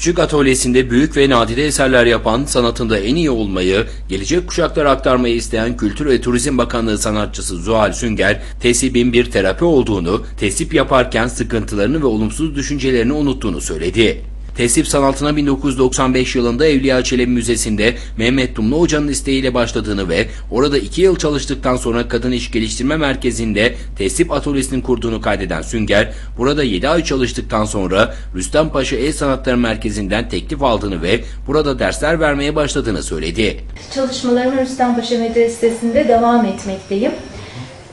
Küçük atölyesinde büyük ve nadide eserler yapan, sanatında en iyi olmayı, gelecek kuşaklara aktarmayı isteyen Kültür ve Turizm Bakanlığı sanatçısı Zuhal Sünger, tesibin bir terapi olduğunu, tesip yaparken sıkıntılarını ve olumsuz düşüncelerini unuttuğunu söyledi. Tesip sanatına 1995 yılında Evliya Çelebi Müzesi'nde Mehmet Dumlu Hoca'nın isteğiyle başladığını ve orada 2 yıl çalıştıktan sonra Kadın İş Geliştirme Merkezi'nde tesip atölyesini kurduğunu kaydeden Sünger, burada 7 ay çalıştıktan sonra Rüstem Paşa El Sanatları Merkezi'nden teklif aldığını ve burada dersler vermeye başladığını söyledi. Çalışmalarıma Rüstempaşa Medresesi'nde devam etmekteyim.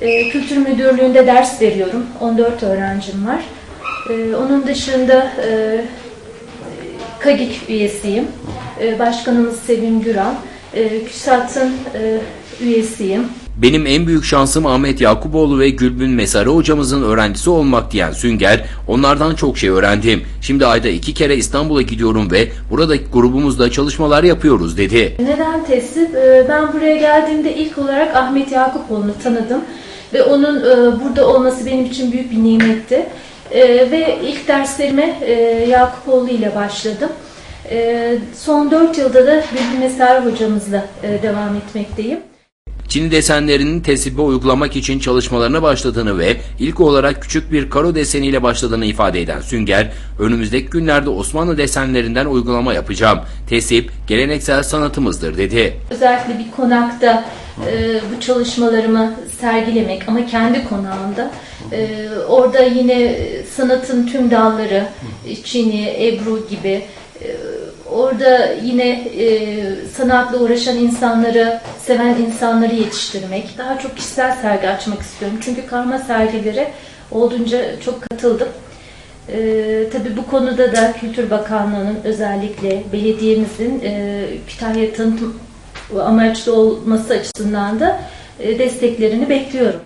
Ee, Kültür Müdürlüğü'nde ders veriyorum. 14 öğrencim var. Ee, Onun dışında e, KAGİK üyesiyim. Ee, Başkanımız Sevim Güral. Ee, KÜSAT'ın e, üyesiyim. Benim en büyük şansım Ahmet Yakuboğlu ve Gülbün Mesarı hocamızın öğrencisi olmak diyen Sünger, onlardan çok şey öğrendim. Şimdi ayda iki kere İstanbul'a gidiyorum ve buradaki grubumuzla çalışmalar yapıyoruz dedi. Neden tesip? Ee, Ben buraya geldiğimde ilk olarak Ahmet Yakupoğlu'nu tanıdım ve onun e, burada olması benim için büyük bir nimetti. E, Ve ilk derslerime e, Yakupoğlu ile başladım. E, Son 4 yılda da Bülbül Mesar hocamızla e, devam etmekteyim. Çin desenlerinin tesibe uygulamak için çalışmalarına başladığını ve ilk olarak küçük bir karo deseniyle başladığını ifade eden Sünger, önümüzdeki günlerde Osmanlı desenlerinden uygulama yapacağım. Tesip, geleneksel sanatımızdır dedi. Özellikle bir konakta e, bu çalışmalarımı sergilemek ama kendi konağımda. E, orada yine sanatın tüm dalları, Çini, Ebru gibi orada yine e, sanatla uğraşan insanları, seven insanları yetiştirmek. Daha çok kişisel sergi açmak istiyorum. Çünkü karma sergilere olduğunca çok katıldım. Ee, tabii bu konuda da Kültür Bakanlığı'nın özellikle belediyemizin e, Kütahya tanıtım amaçlı olması açısından da e, desteklerini bekliyorum.